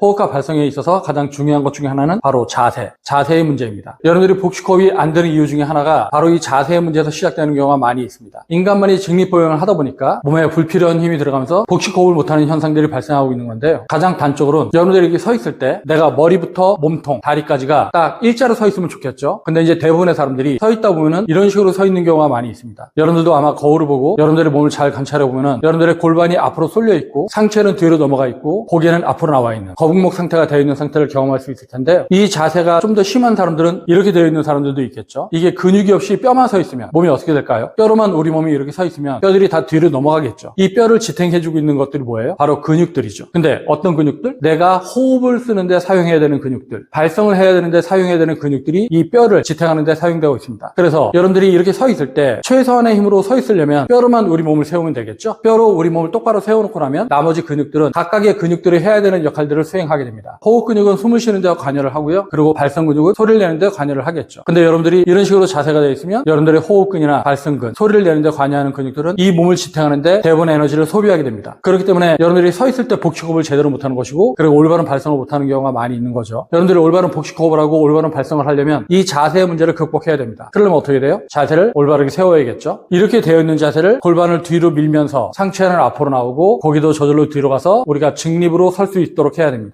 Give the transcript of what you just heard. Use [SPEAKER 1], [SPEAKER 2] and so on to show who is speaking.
[SPEAKER 1] 호흡과 발성에 있어서 가장 중요한 것 중에 하나는 바로 자세, 자세의 문제입니다. 여러분들이 복식호흡이 안 되는 이유 중에 하나가 바로 이 자세의 문제에서 시작되는 경우가 많이 있습니다. 인간만이 직립보행을 하다 보니까 몸에 불필요한 힘이 들어가면서 복식호흡을 못하는 현상들이 발생하고 있는 건데요. 가장 단적으로는 여러분들이 이렇게 서 있을 때 내가 머리부터 몸통, 다리까지가 딱 일자로 서 있으면 좋겠죠. 근데 이제 대부분의 사람들이 서 있다 보면은 이런 식으로 서 있는 경우가 많이 있습니다. 여러분들도 아마 거울을 보고 여러분들의 몸을 잘 관찰해 보면은 여러분들의 골반이 앞으로 쏠려 있고 상체는 뒤로 넘어가 있고 고개는 앞으로 나와 있는 거북목 상태가 되어 있는 상태를 경험할 수 있을 텐데 이 자세가 좀 더 심한 사람들은 이렇게 되어 있는 사람들도 있겠죠. 이게 근육이 없이 뼈만 서 있으면 몸이 어떻게 될까요? 뼈로만 우리 몸이 이렇게 서 있으면 뼈들이 다 뒤로 넘어가겠죠. 이 뼈를 지탱해주고 있는 것들이 뭐예요? 바로 근육들이죠. 근데 어떤 근육들? 내가 호흡을 쓰는데 사용해야 되는 근육들, 발성을 해야 되는데 사용해야 되는 근육들이 이 뼈를 지탱하는데 사용되고 있습니다. 그래서 여러분들이 이렇게 서 있을 때 최소한의 힘으로 서 있으려면 뼈로만 우리 몸을 세우면 되겠죠. 뼈로 우리 몸을 똑바로 세워놓고 나면 나머지 근육들은 각각의 근육들이 해야 되는 역할들을 수행 하게 됩니다. 호흡 근육은 숨을 쉬는 데 관여를 하고요. 그리고 발성 근육은 소리를 내는 데 관여를 하겠죠. 근데 여러분들이 이런 식으로 자세가 되어 있으면 여러분들의 호흡근이나 발성근, 소리를 내는 데 관여하는 근육들은 이 몸을 지탱하는 데 대부분의 에너지를 소비하게 됩니다. 그렇기 때문에 여러분들이 서 있을 때 복식호흡을 제대로 못하는 것이고 그리고 올바른 발성을 못하는 경우가 많이 있는 거죠. 여러분들이 올바른 복식호흡을 하고 올바른 발성을 하려면 이 자세의 문제를 극복해야 됩니다. 그러려면 어떻게 돼요? 자세를 올바르게 세워야겠죠. 이렇게 되어 있는 자세를 골반을 뒤로 밀면서 상체는 앞으로 나오고 고기도 저절로 뒤로 가서 우리가 직립으로 설 수 있도록 해야 됩니다.